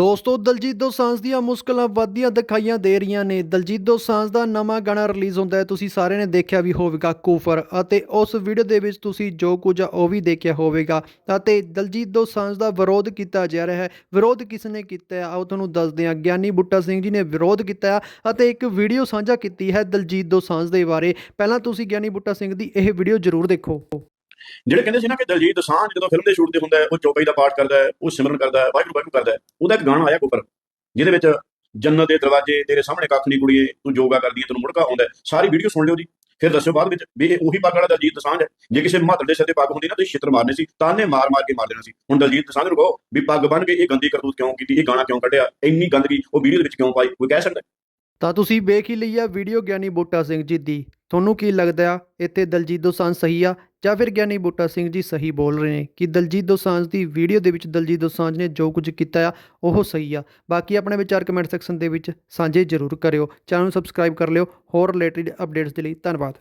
ਦੋਸਤੋ, ਦਲਜੀਤ ਦੋਸਾਂਝ ਦੀਆਂ ਮੁਸ਼ਕਲਾਂ ਵੱਧਦੀਆਂ ਦਿਖਾਈਆਂ ਦੇ ਰਹੀਆਂ ਨੇ। ਦਲਜੀਤ ਦੋਸਾਂਝ ਦਾ ਨਵਾਂ ਗਾਣਾ ਰਿਲੀਜ਼ ਹੁੰਦਾ ਹੈ। ਤੁਸੀਂ ਸਾਰਿਆਂ ਨੇ ਦੇਖਿਆ ਵੀ ਹੋਵੇਗਾ ਕੂਫਰ ਅਤੇ ਉਸ ਵੀਡੀਓ ਦੇ ਵਿੱਚ ਤੁਸੀਂ ਜੋ ਕੁਝ ਆ ਉਹ ਵੀ ਦੇਖਿਆ ਹੋਵੇਗਾ। ਅਤੇ ਦਲਜੀਤ ਦੋਸਾਂਝ ਦਾ ਵਿਰੋਧ ਕੀਤਾ ਜਾ ਰਿਹਾ ਹੈ। ਵਿਰੋਧ ਕਿਸ ਨੇ ਕੀਤਾ ਹੈ? ਆਓ ਤੁਹਾਨੂੰ ਦੱਸਦੇ ਹਾਂ। ਗਿਆਨੀ ਬੁੱਟਾ ਸਿੰਘ ਜੀ ਨੇ ਵਿਰੋਧ ਕੀਤਾ ਅਤੇ ਇੱਕ ਵੀਡੀਓ ਸਾਂਝਾ ਕੀਤੀ ਹੈ ਦਲਜੀਤ ਦੋਸਾਂਝ ਦੇ ਬਾਰੇ। ਪਹਿਲਾਂ ਤੁਸੀਂ ਗਿਆਨੀ ਬੁੱਟਾ ਸਿੰਘ ਦੀ ਇਹ ਵੀਡੀਓ ਜ਼ਰੂਰ ਦੇਖੋ। ਜਿਹੜੇ ਕਹਿੰਦੇ ਸੀ ਨਾ ਕਿ ਦਲਜੀਤ ਦੋਸਾਂਝ ਜਦੋਂ ਫਿਲਮ ਦੇ ਸ਼ੂਟ ਤੇ ਹੁੰਦਾ ਉਹ ਚੌਪਈ ਦਾ ਪਾਠ ਕਰਦਾ ਹੈ, ਉਹ ਸਿਮਰਨ ਕਰਦਾ ਹੈ, ਵਾਹਿਗੁਰੂ ਵਾਹਿਗੁਰੂ ਕਰਦਾ ਹੈ, ਉਹਦਾ ਇੱਕ ਗਾਣਾ ਆਇਆ ਕੁਫਰ ਜਿਹਦੇ ਵਿੱਚ ਜੰਨਤ ਦੇ ਦਰਵਾਜ਼ੇ, ਤੇਰੇ ਸਾਹਮਣੇ ਕੱਖ ਨਹੀਂ ਕੁੜੀਏ, ਤੂੰ ਯੋਗਾ ਕਰਦੀ ਹੈ, ਤੈਨੂੰ ਮੁੜਕਾ ਆਉਂਦਾ ਸਾਰੀ ਵੀਡੀਓ ਸੁਣ ਲਿਓ ਜੀ। ਫਿਰ ਦੱਸਿਓ ਬਾਅਦ ਵਿੱਚ ਵੀ ਇਹ ਉਹੀ ਪੱਗ ਵਾਲਾ ਦਲਜੀਤ ਦੋਸਾਂਝ ਹੈ। ਜੇ ਕਿਸੇ ਮਹੱਤਵ ਦੇ ਸਿਰ ਤੇ ਪੱਗ ਹੁੰਦੀ ਨਾ, ਤੁਸੀਂ ਛਿੱਤਰ ਮਾਰਨੇ ਸੀ ਤਾਨੇ ਮਾਰ ਮਾਰ ਕੇ ਮਾਰ ਦੇਣਾ ਸੀ। ਹੁਣ ਦਲਜੀਤ ਦੋਸਾਂਝ ਨੂੰ ਕਹੋ ਵੀ ਪੱਗ ਬਣ ਕੇ ਇਹ ਗੰਦੀ ਕਰਤੂਤ ਕਿਉਂ ਕੀਤੀ, ਇਹ ਗਾਣਾ ਕਿਉਂ ਕੱਢਿਆ, ਇੰਨੀ ਗੰਦਗੀ ਉਹ ਵੀਡੀਓ ਦੇ ਵਿੱਚ ਕਿਉਂ ਪਾਈ, ਕੋਈ ਕਹਿ ਸਕਦਾ ਤਾਂ ਤੁਸੀਂ ਵੇਖ ਹੀ ਲਈ ਆ ਵੀਡੀਓ ਗਿਆਨੀ ਬੁੱਟਾ ਸਿੰਘ ਜੀ ਦੀ। ਤੁਹਾਨੂੰ ਕੀ ਲੱਗਦਾ ਆ? ਇੱਥੇ ਦਲਜੀਤ ਦੋਸਾਂਝ ਸਹੀ ਆ? ਜਾਂ ਫਿਰ ਗਿਆਨੀ ਬੂਟਾ ਸਿੰਘ ਜੀ ਸਹੀ ਬੋਲ ਰਹੇ ਨੇ? ਕਿ ਦਲਜੀਤ ਦੋਸਾਂਝ ਦੀ ਵੀਡੀਓ ਦੇ ਵਿੱਚ ਦਲਜੀਤ ਦੋਸਾਂਝ ਨੇ ਜੋ ਕੁਝ ਕੀਤਾ ਆ, ਉਹ ਸਹੀ ਆ? ਬਾਕੀ ਆਪਣੇ ਵਿਚਾਰ ਕਮੈਂਟ ਸੈਕਸ਼ਨ ਦੇ ਵਿੱਚ ਸਾਂਝੇ ਜ਼ਰੂਰ ਕਰਿਓ। ਚੈਨਲ ਨੂੰ ਸਬਸਕ੍ਰਾਈਬ ਕਰ ਲਿਓ। ਹੋਰ ਰਿਲੇਟਡ ਅਪਡੇਟਸ ਦੇ ਲਈ ਧੰਨਵਾਦ।